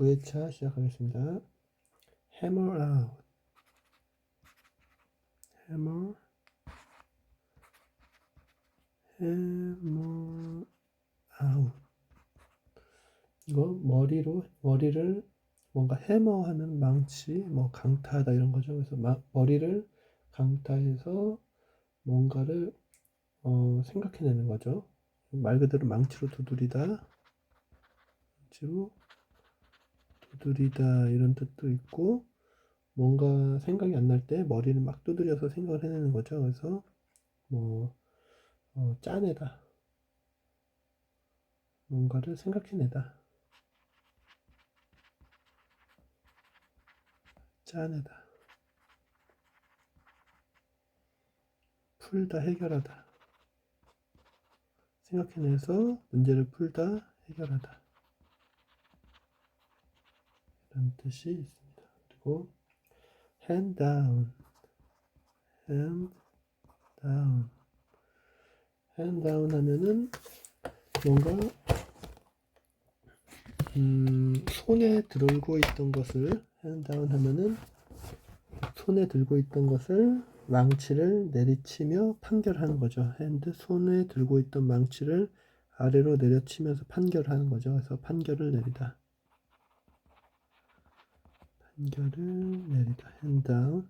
9회차 시작하겠습니다. hammer out, hammer, hammer out. 이거 머리로 머리를 뭔가 해머하는 망치, 뭐 강타하다 이런 거죠. 그래서 마, 머리를 강타해서 뭔가를 어, 생각해내는 거죠. 말 그대로 망치로 두드리다, 망치로 두드리다 이런 뜻도 있고 뭔가 생각이 안 날 때 머리를 막 두드려서 생각을 해내는 거죠. 그래서 뭐 어, 짜내다, 뭔가를 생각해내다. 짜내다. 풀다, 해결하다. 생각해내서 문제를 풀다, 해결하다. 이런 뜻이 있습니다. 그리고 hand down, hand down, hand down 하면은 뭔가 음, 손에 들고 있던 것을 hand down 하면은 손에 들고 있던 것을 망치를 내리치며 판결하는 거죠. 핸드 손에 들고 있던 망치를 아래로 내려치면서 판결하는 거죠. 그래서 판결을 내리다. 판결을 내리다. hand down.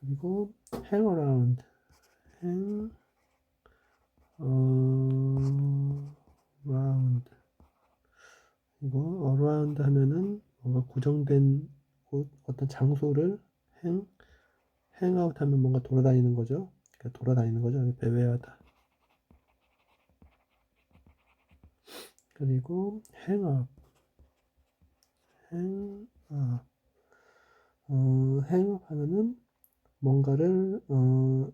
그리고 hang around. hang around. 이거 around 하면은 뭔가 고정된 곳, 어떤 장소를 hang 행아웃 하면 뭔가 돌아다니는 거죠. 그러니까 돌아다니는 거죠. 배회하다. 그리고 행업. 행 업. 어, 행업 하면은 뭔가를 어,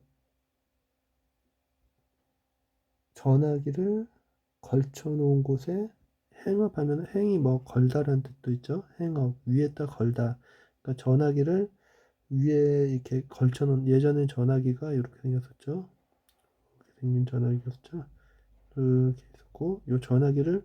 전화기를 걸쳐 놓은 곳에 행업 하면 행이 뭐 걸다라는 뜻도 있죠. 행업 위에다 걸다. 그러니까 전화기를 위에 이렇게 걸쳐 놓은 예전엔 전화기가 이렇게 생겼었죠. 이렇게 생긴 전화기였죠. 이렇게 있었고 이 전화기를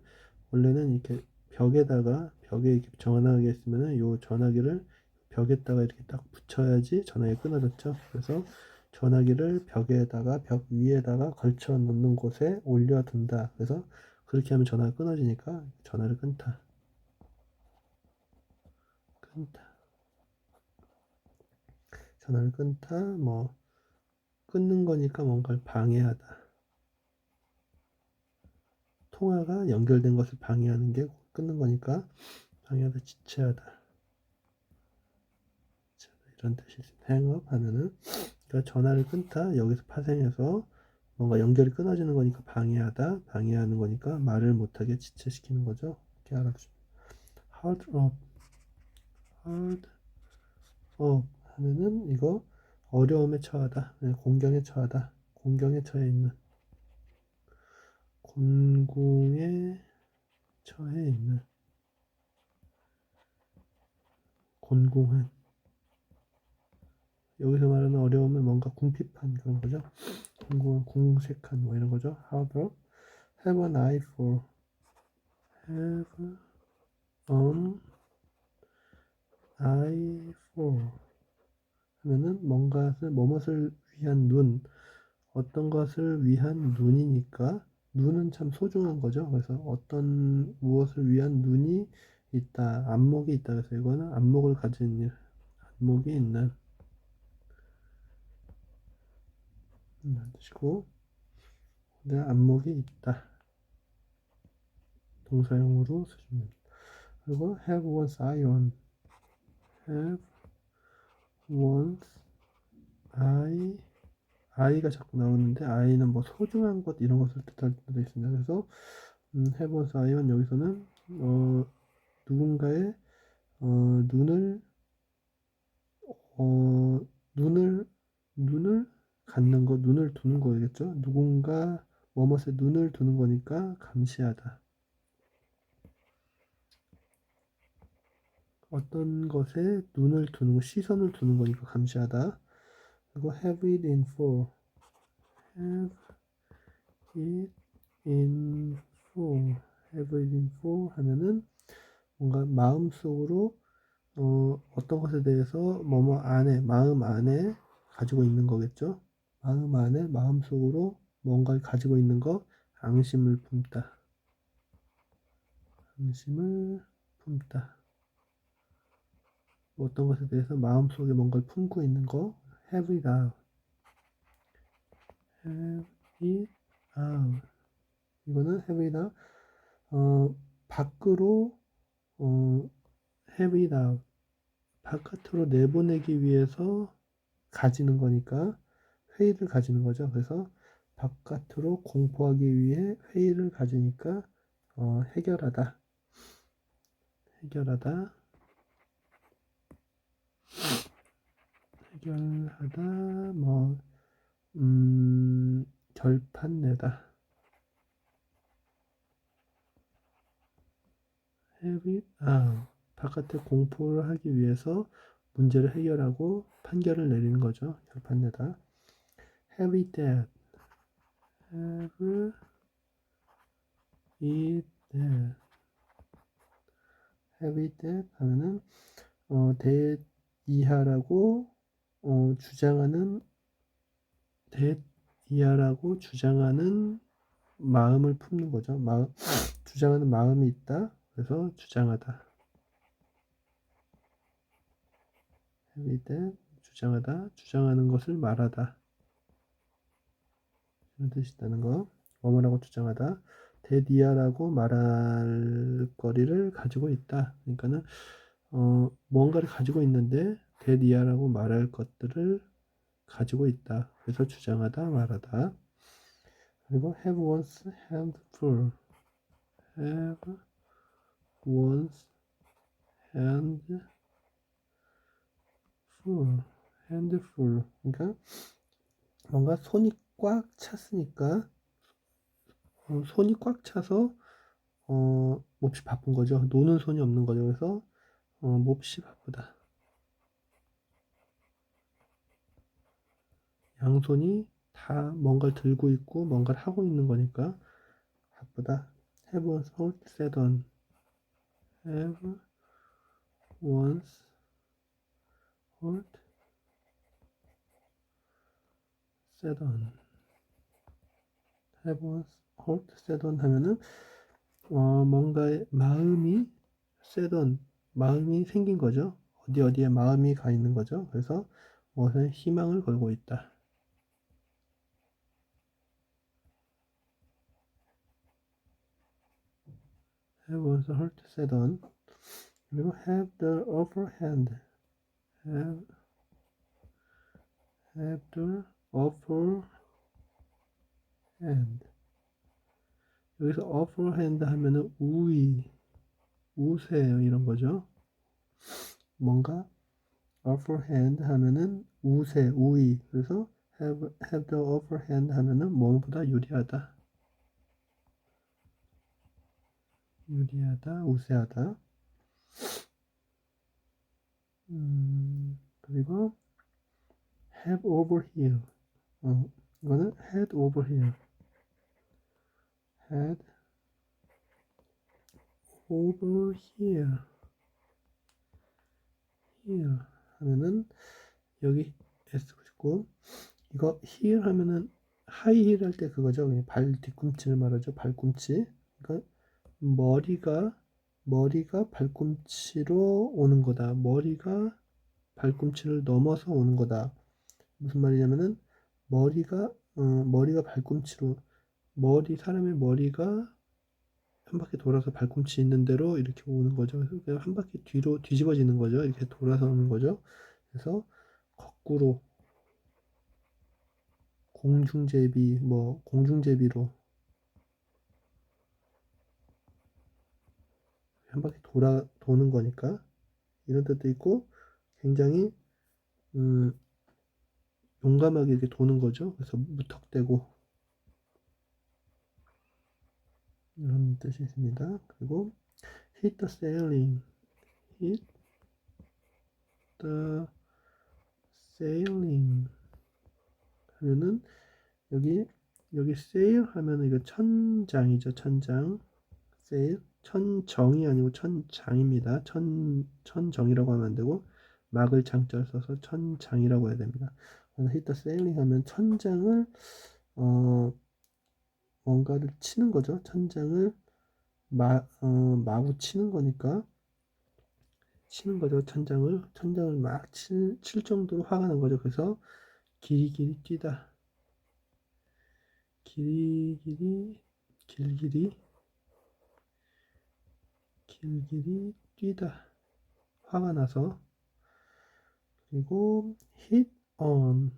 원래는 이렇게 벽에다가 벽에 이렇게 전화기 있으면은 이 전화기를 벽에다가 이렇게 딱 붙여야지 전화기 끊어졌죠. 그래서 전화기를 벽에다가 벽 위에다가 걸쳐 놓는 곳에 올려둔다. 그래서 그렇게 하면 전화가 끊어지니까 전화를 끊다. 끊다. 전화를 끊다, 뭐, 끊는 거니까 뭔가를 방해하다. 통화가 연결된 것을 방해하는 게 끊는 거니까 방해하다, 지체하다. 이런 뜻이 있습니다. 하면은, 그러니까 전화를 끊다, 여기서 파생해서 뭔가 연결이 끊어지는 거니까 방해하다, 방해하는 거니까 말을 못하게 지체시키는 거죠. 이렇게 알아두시면. hard up, hard up. 하면은 이거 어려움에 처하다, 네, 공경에 처하다, 공경에 처해 있는, 곤궁에 처해 있는, 곤궁한. 여기서 말하는 어려움은 뭔가 궁핍한 그런 거죠. 궁금한, 궁색한 뭐 이런 거죠. Have, have an eye for, have an eye for. 하면은 뭔가를 뭐뭇을 위한 눈 어떤 것을 위한 눈이니까 눈은 참 소중한 거죠. 그래서 어떤 무엇을 위한 눈이 있다, 안목이 있다. 그래서 이거는 안목을 가진 일, 안목이 있는 뜻이고, 내 안목이 있다. 동사용으로 쓰시면. 그리고 have one's eye on, have once I가 자꾸 나오는데 I는 뭐 소중한 것 이런 것을 뜻할 때도 있습니다. 그래서 음, I on 여기서는 어, 누군가의 어, 눈을 어, 눈을 눈을 갖는 거, 눈을 두는 거겠죠. 누군가 뭐뭇에 눈을 두는 거니까 감시하다. 어떤 것에 눈을 두는 시선을 두는 거니까 감시하다. 그리고 have it in for. have it in for. have it in for 하면은 뭔가 마음속으로 어, 어떤 것에 대해서 뭐뭐 안에 마음 안에 가지고 있는 거겠죠. 마음 안에 마음속으로 뭔가를 가지고 있는 거 앙심을 품다. 앙심을 품다. 뭐 어떤 것에 대해서 마음속에 뭔가를 품고 있는 거 have it out. have it out. 이거는 have it out. 어, 밖으로 어, have it out. 바깥으로 내보내기 위해서 가지는 거니까 회의를 가지는 거죠. 그래서 바깥으로 공포하기 위해 회의를 가지니까 어, 해결하다. 해결하다. 해결하다. 뭐 음, 결판 내다. out. 바깥에 공포를 하기 위해서 문제를 해결하고 판결을 내리는 거죠. 결판 내다. have it that. have it that. have it that 하면은 어, 대이하라고 어, 주장하는 대이하라고 주장하는 마음을 품는 거죠. 마음 주장하는 마음이 있다. 그래서 주장하다. have 주장하다. 주장하는 것을 말하다. 이런 뜻이 있다는 거. 뭐뭐라고 주장하다. 대디아라고 말할 거리를 가지고 있다. 그러니까는 어, 뭔가를 가지고 있는데 대디아라고 말할 것들을 가지고 있다. 그래서 주장하다, 말하다. 그리고 have once hand full. have once hand full. hand full. 그러니까 뭔가 손이 꽉 찼으니까 어, 손이 꽉 차서 어, 몹시 바쁜 거죠. 노는 손이 없는 거죠. 그래서 어, 몹시 바쁘다. 양손이 다 뭔가를 들고 있고 뭔가를 하고 있는 거니까 바쁘다. have once set on. have once hold set on. have once hold set on 하면은 어, 뭔가의 마음이 set on 마음이 생긴 거죠. 어디 어디에 마음이 가 있는 거죠. 그래서 무엇에 희망을 걸고 있다. Have was hurt set on 그리고 have the upper hand have have the upper hand 여기서 upper hand 하면은 우위 우세 이런 거죠 뭔가 upper hand 하면은 우세 우위 그래서 have have the upper hand 하면은 뭐보다 유리하다 유리하다, 우세하다. 음, 그리고 have over here. 어, 이거는 head over here. head over here. here 하면은 여기 s 붙고 이거 here 하면은 하이 힐 할 때 그거죠. 발 뒤꿈치를 말하죠. 발꿈치. 그러니까 머리가 머리가 발꿈치로 오는 거다. 머리가 발꿈치를 넘어서 오는 거다. 무슨 말이냐면은 머리가 어, 머리가 발꿈치로 머리 사람의 머리가 한 바퀴 돌아서 발꿈치 있는 대로 이렇게 오는 거죠. 그냥 한 바퀴 뒤로 뒤집어지는 거죠. 이렇게 돌아서 오는 거죠. 그래서 거꾸로 공중제비 뭐 공중제비로 한 바퀴 돌아 도는 거니까 이런 뜻도 있고 굉장히 음, 용감하게 이렇게 도는 거죠. 그래서 무턱대고 이런 뜻이 있습니다. 그리고 hit the sailing, hit the sailing 하면은 여기 여기 sail 하면은 이거 천장이죠. 천장 sail 천정이 아니고 천장입니다. 천 천정이라고 하면 안 되고 막을 장자를 써서 천장이라고 해야 됩니다. 히터 세일링 하면 천장을 어 뭔가를 치는 거죠. 천장을 마, 어, 마구 치는 거니까 치는 거죠. 천장을 천장을 막 칠, 칠 정도로 화가 난 거죠. 그래서 길이 길이 뛰다. 길이 길이 길길이 길길이 뛰다. 화가 나서 그리고 hit on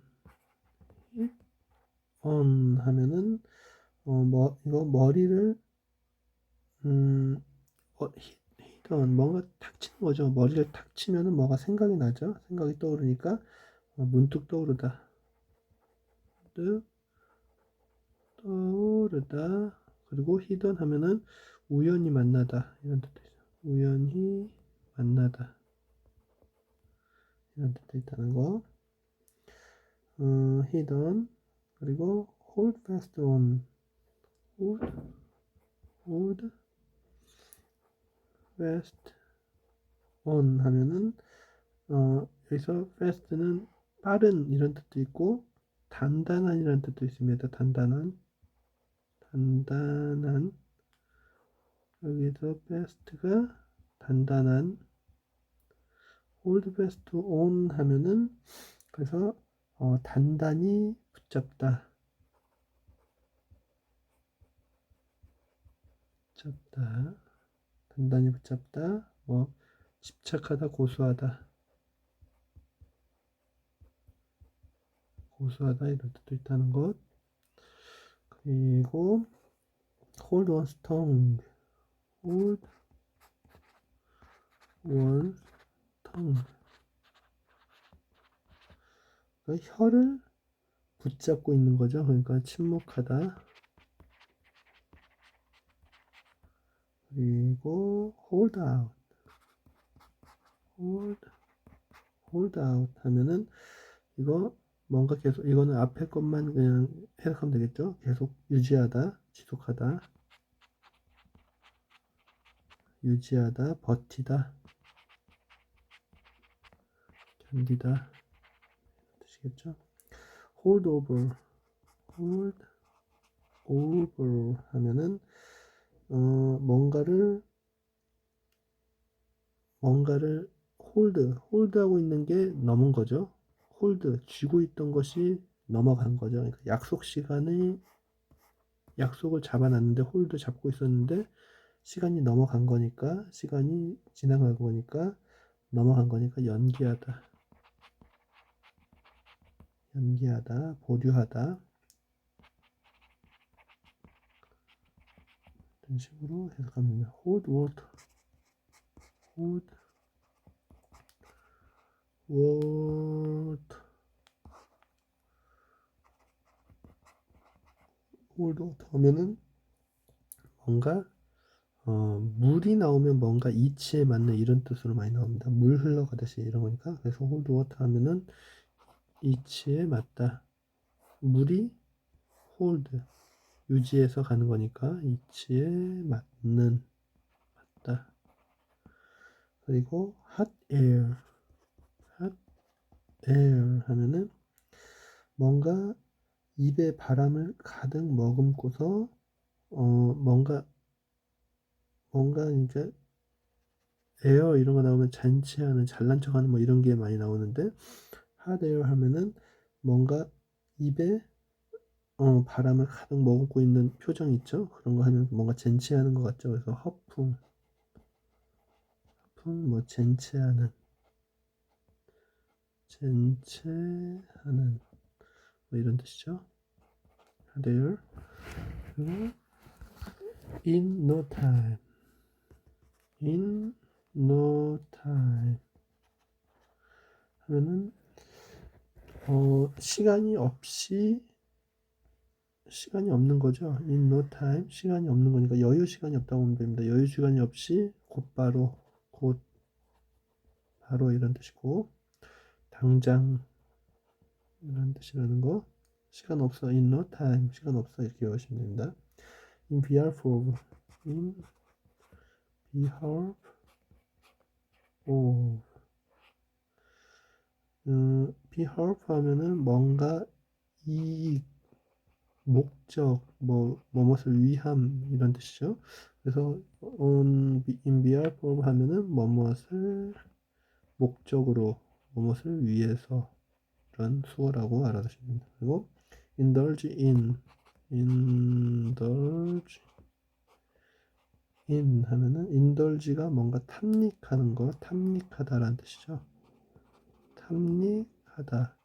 hit on 하면은 어, 뭐, 이거 머리를, 음, 어, 히, 히던, 뭔가 탁 치는 거죠. 머리를 탁 치면은 뭐가 생각이 나죠. 생각이 떠오르니까, 어, 문득 떠오르다. 문득 떠오르다. 그리고 히던 하면은 우연히 만나다. 이런 있어요. 우연히 만나다. 이런 뜻도 있다는 거. 어, 히던. 그리고 hold fast on. hold, hold, fast on 하면은 어, 여기서 fast는 빠른 이런 뜻도 있고 단단한 이런 뜻도 있습니다. 단단한, 단단한 여기서 fast가 단단한 hold fast on 하면은 그래서 어, 단단히 붙잡다. 붙잡다. 단단히 붙잡다. 뭐 집착하다, 고수하다. 고수하다 이런 뜻도 있다는 것. 그리고 hold one's tongue. Hold one's tongue. 그러니까 혀를 붙잡고 있는 거죠. 그러니까 침묵하다. 그리고 hold out. hold hold out 하면은 이거 뭔가 계속 이거는 앞에 것만 그냥 해석하면 되겠죠. 계속 유지하다, 지속하다. 유지하다, 버티다, 견디다 뜻이겠죠. hold over, hold over 하면은 어, 뭔가를 뭔가를 홀드, 홀드하고 있는 게 넘은 거죠. 홀드, 쥐고 있던 것이 넘어간 거죠. 그러니까 약속 시간이 약속을 잡아놨는데 홀드 잡고 있었는데 시간이 넘어간 거니까 시간이 지나간 거니까 넘어간 거니까 연기하다. 연기하다, 보류하다. 이런 식으로 해석하면 hold water. hold water. hold water 하면은 뭔가 어, 물이 나오면 뭔가 이치에 맞는 이런 뜻으로 많이 나옵니다. 물 흘러가듯이 이런 거니까. 그래서 hold water 하면은 이치에 맞다. 물이 hold 유지해서 가는 거니까 이치에 맞는 맞다. 그리고 hot air, hot air 하면은 뭔가 입에 바람을 가득 머금고서 어 뭔가 뭔가 이제 에어 이런 거 나오면 잔치하는 잘난 척하는 뭐 이런 게 많이 나오는데 air 하면은 뭔가 입에 어, 바람을 가득 머금고 있는 표정 있죠? 그런 거 하면 뭔가 젠치하는 것 같죠? 그래서 허풍, 허풍, 뭐 젠치하는, 젠치하는 뭐 이런 뜻이죠. there 그리고 in no time, in no time 하면은 어, 시간이 없이 시간이 없는 거죠. in no time 시간이 없는 거니까 여유 시간이 없다고 보면 됩니다. 여유 시간이 없이 곧바로 곧 바로 이런 뜻이고 당장 이런 뜻이라는 거 시간 없어 in no time 시간 없어 이렇게 외우시면 됩니다. in behalf of in behalf of 음, behalf 하면은 뭔가 이익, 목적, 뭐, 뭐뭇을 위함 이런 뜻이죠. 그래서 on in behalf 하면은 뭐뭇을 목적으로, 뭐뭇을 위해서 이런 수어라고 알아두시면 됩니다. 그리고 indulge in, indulge in 하면은 indulge가 뭔가 탐닉하는 거, 탐닉하다라는 뜻이죠. 탐닉하다,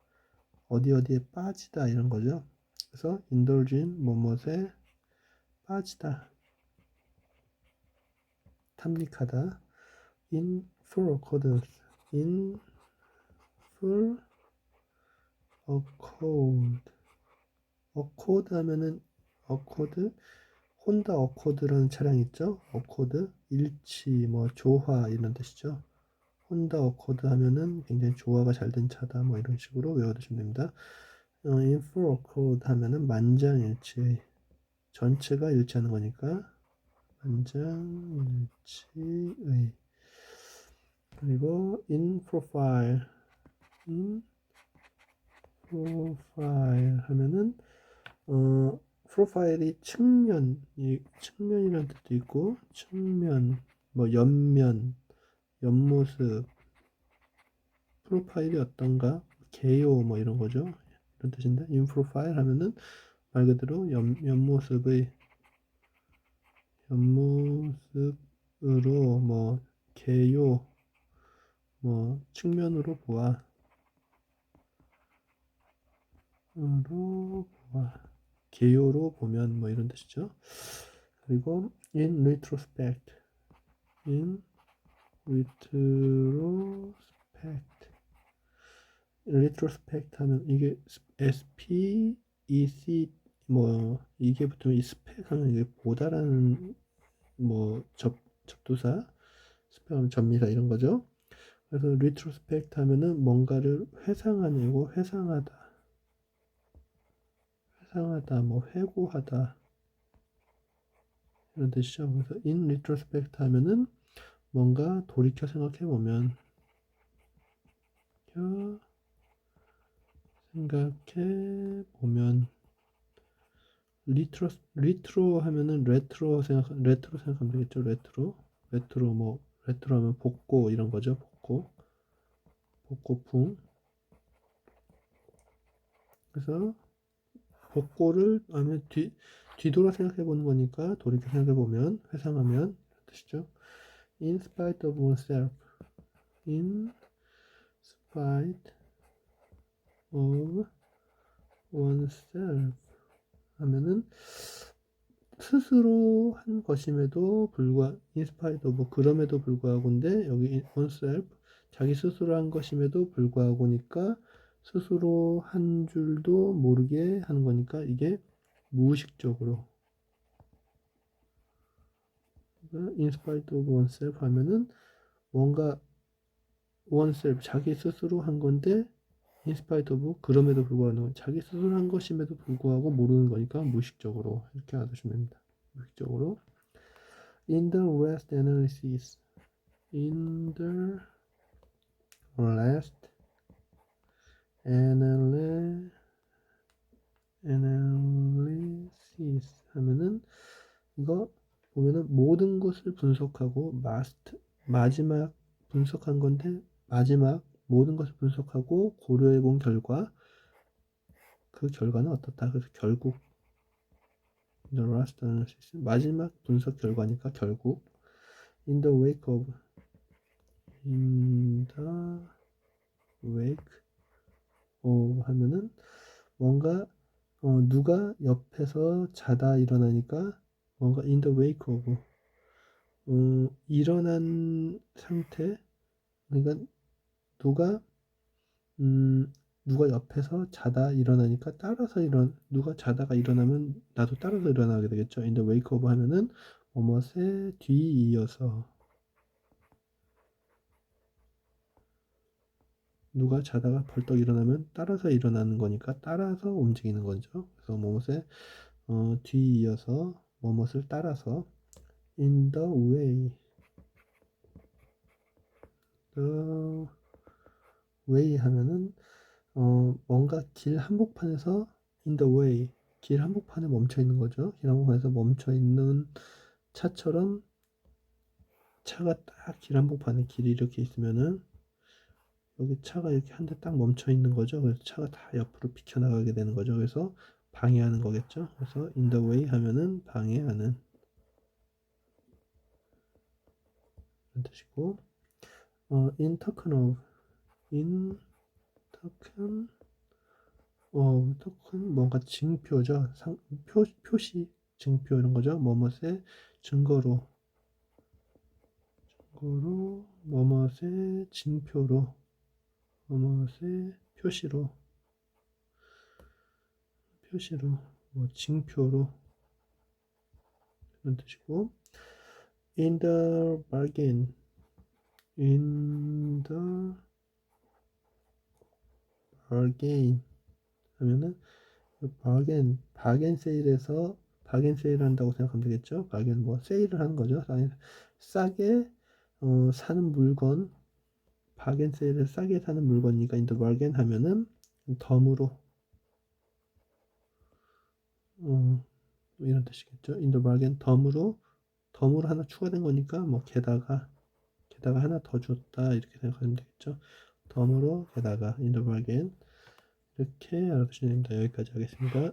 어디 어디에 빠지다 이런 거죠. 그래서 in 뭐뭇에 빠지다, 탐닉하다. in full accordance, in full accord, accord 하면은 accord 혼다 어코드라는 차량 있죠? 어코드 일치 뭐 조화 이런 뜻이죠. 혼다 어코드 하면은 굉장히 조화가 잘 된 차다 뭐 이런 식으로 외워두시면 됩니다. 어, full accord 하면은 만장일치 전체가 일치하는 거니까 만장일치의 그리고 in profile in profile 하면은 어 프로파일이 측면, 이 측면이라는 뜻도 있고 측면, 뭐 옆면, 옆모습, 프로파일이 어떤가, 개요 뭐 이런 거죠. 이런 뜻인데 인 프로파일 하면은 말 그대로 옆, 옆모습의 옆모습으로 뭐 개요 뭐 측면으로 보아 으로 보아 개요로 보면 뭐 이런 뜻이죠. 그리고 in retrospect, in retrospect, retrospect 하면 이게 SP, EC 뭐 이게 붙으면 이 스펙 하면 이게 보다라는 뭐 접, 접두사, 스펙 하면 접미사 이런 거죠. 그래서 retrospect 하면은 뭔가를 회상하내고 회상하다. 회상하다, 뭐 회고하다 이런 뜻이죠. 그래서 in retrospect 하면은 뭔가 돌이켜 생각해 보면 생각해 보면 리트로 리트로 하면은 레트로 생각 레트로 생각하면 되겠죠. 레트로 레트로 뭐 레트로 하면 복고 이런 거죠. 복고 복고풍 그래서 복고를 아니면 뒤 뒤돌아 생각해 보는 거니까 돌이켜 생각해 보면 회상하면 뜻이죠. In spite of oneself. In spite of oneself 하면은 스스로 한 것임에도 불구하 in spite of 그럼에도 불구하고인데 여기 oneself 자기 스스로 한 것임에도 불구하고니까 스스로 한 줄도 모르게 하는 거니까 이게 무의식적으로. in spite of oneself 하면은 뭔가 oneself 자기 스스로 한 건데 in spite of 그럼에도 불구하고 자기 스스로 한 것임에도 불구하고 모르는 거니까 무의식적으로. 이렇게 알아두시면 됩니다. 무의식적으로. In the last analysis. In the last analy, analysis 하면은 이거 보면은 모든 것을 분석하고 마스트 마지막 분석한 건데 마지막 모든 것을 분석하고 고려해 본 결과 그 결과는 어떻다. 그래서 결국 the last analysis 마지막 분석 결과니까 결국 in the wake of in the wake 어, 하면은 뭔가 어, 누가 옆에서 자다 일어나니까 뭔가 in the wake of. 어, 일어난 상태? 그러니까 누가 음, 누가 옆에서 자다 일어나니까 따라서 일어나 누가 자다가 일어나면 나도 따라서 일어나게 되겠죠. in the wake of 하면은 뭐뭇에 뒤이어서 누가 자다가 벌떡 일어나면 따라서 일어나는 거니까 따라서 움직이는 거죠. 그래서 뭐뭇에 어, 뒤이어서 뭐뭇을 따라서 in the way the way 하면은 어 뭔가 길 한복판에서 in the way 길 한복판에 멈춰 있는 거죠. 길 한복판에서 멈춰 있는 차처럼 차가 딱 길 한복판에 길이 이렇게 있으면은 여기 차가 이렇게 한 대 딱 멈춰 있는 거죠. 그래서 차가 다 옆으로 비켜나가게 되는 거죠. 그래서 방해하는 거겠죠. 그래서 in the way 하면은 방해하는 뜻이고 어, in token of in token 어, 토큰 뭔가 증표죠. 상, 표, 표시 증표 이런 거죠. 뭐뭇의 증거로 증거로 뭐뭇의 징표로 뭐뭇의 표시로 표시로 뭐 징표로 이런 뜻이고 in the bargain in the bargain 하면은 바겐 바겐 세일에서 바겐 세일 한다고 생각하면 되겠죠. 바겐 뭐 세일을 하는 거죠. 싸게 어, 사는 물건 바겐 세일에 싸게 사는 물건이니까 인더 바겐 하면은 덤으로 어, 이런 뜻이겠죠. 인더 바겐 덤으로 덤으로 하나 추가된 거니까 뭐 게다가 게다가 하나 더 줬다 이렇게 생각하면 되겠죠. 덤으로 게다가 인더 바겐 이렇게 알아두시면 됩니다. 여기까지 하겠습니다.